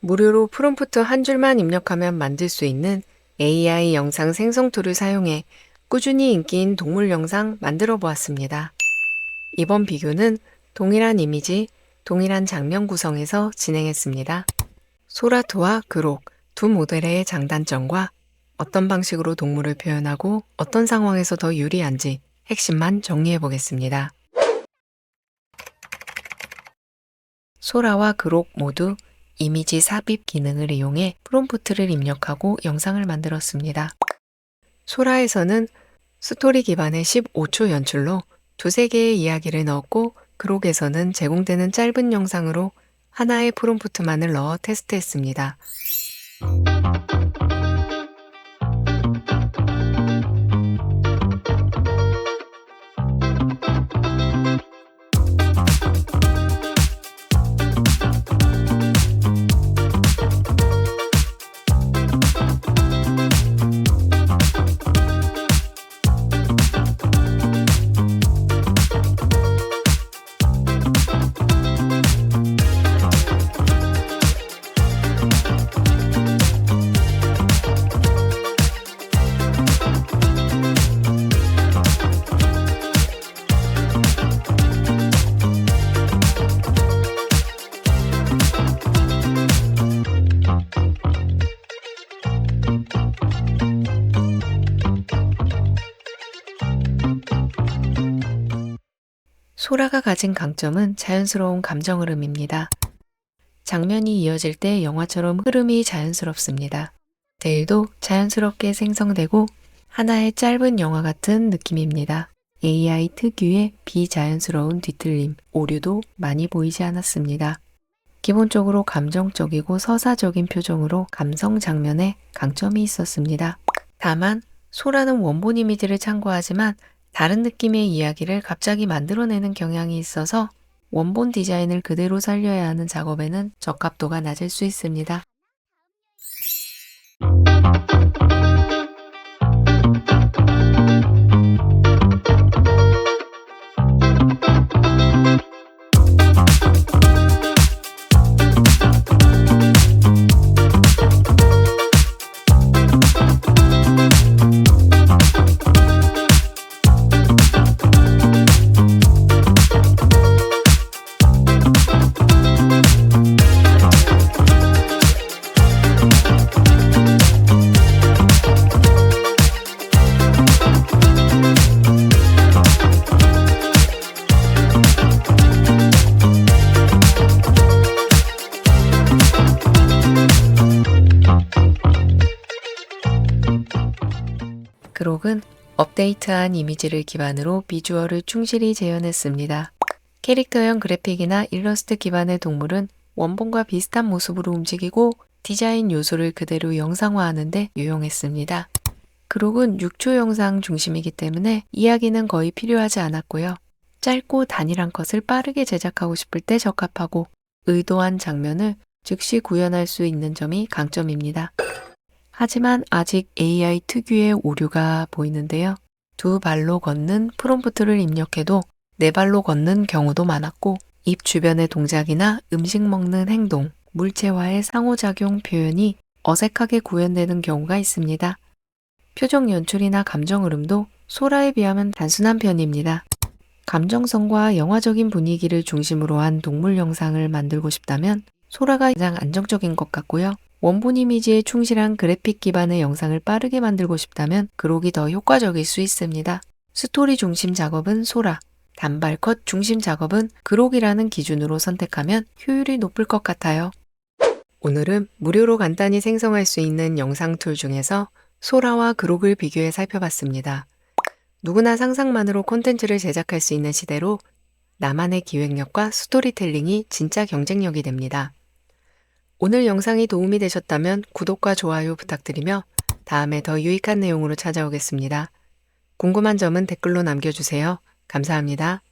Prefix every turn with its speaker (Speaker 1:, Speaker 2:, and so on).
Speaker 1: 무료로 프롬프트 한 줄만 입력하면 만들 수 있는 AI 영상 생성 툴을 사용해 꾸준히 인기인 동물 영상 만들어 보았습니다. 이번 비교는 동일한 이미지, 동일한 장면 구성에서 진행했습니다. 소라토와 그록 두 모델의 장단점과 어떤 방식으로 동물을 표현하고 어떤 상황에서 더 유리한지 핵심만 정리해 보겠습니다. 소라와 그록 모두 이미지 삽입 기능을 이용해 프롬프트를 입력하고 영상을 만들었습니다. 소라에서는 스토리 기반의 15초 연출로 두세 개의 이야기를 넣었고 그록에서는 제공되는 짧은 영상으로 하나의 프롬프트만을 넣어 테스트했습니다. 소라가 가진 강점은 자연스러운 감정 흐름입니다. 장면이 이어질 때 영화처럼 흐름이 자연스럽습니다. 데일도 자연스럽게 생성되고 하나의 짧은 영화 같은 느낌입니다. AI 특유의 비자연스러운 뒤틀림, 오류도 많이 보이지 않았습니다. 기본적으로 감정적이고 서사적인 표정으로 감성 장면에 강점이 있었습니다. 다만 소라는 원본 이미지를 참고하지만 다른 느낌의 이야기를 갑자기 만들어내는 경향이 있어서 원본 디자인을 그대로 살려야 하는 작업에는 적합도가 낮을 수 있습니다. 그록은 업데이트한 이미지를 기반으로 비주얼을 충실히 재현했습니다. 캐릭터형 그래픽이나 일러스트 기반의 동물은 원본과 비슷한 모습으로 움직이고 디자인 요소를 그대로 영상화하는데 유용했습니다. 그록은 6초 영상 중심이기 때문에 이야기는 거의 필요하지 않았고요. 짧고 단일한 컷을 빠르게 제작하고 싶을 때 적합하고 의도한 장면을 즉시 구현할 수 있는 점이 강점입니다. 하지만 아직 AI 특유의 오류가 보이는데요. 두 발로 걷는 프롬프트를 입력해도 네 발로 걷는 경우도 많았고 입 주변의 동작이나 음식 먹는 행동, 물체와의 상호작용 표현이 어색하게 구현되는 경우가 있습니다. 표정 연출이나 감정 흐름도 소라에 비하면 단순한 편입니다. 감정성과 영화적인 분위기를 중심으로 한 동물 영상을 만들고 싶다면 소라가 가장 안정적인 것 같고요. 원본 이미지에 충실한 그래픽 기반의 영상을 빠르게 만들고 싶다면 그록이 더 효과적일 수 있습니다. 스토리 중심 작업은 소라, 단발 컷 중심 작업은 그록이라는 기준으로 선택하면 효율이 높을 것 같아요. 오늘은 무료로 간단히 생성할 수 있는 영상 툴 중에서 소라와 그록을 비교해 살펴봤습니다. 누구나 상상만으로 콘텐츠를 제작할 수 있는 시대로 나만의 기획력과 스토리텔링이 진짜 경쟁력이 됩니다. 오늘 영상이 도움이 되셨다면 구독과 좋아요 부탁드리며 다음에 더 유익한 내용으로 찾아오겠습니다. 궁금한 점은 댓글로 남겨주세요. 감사합니다.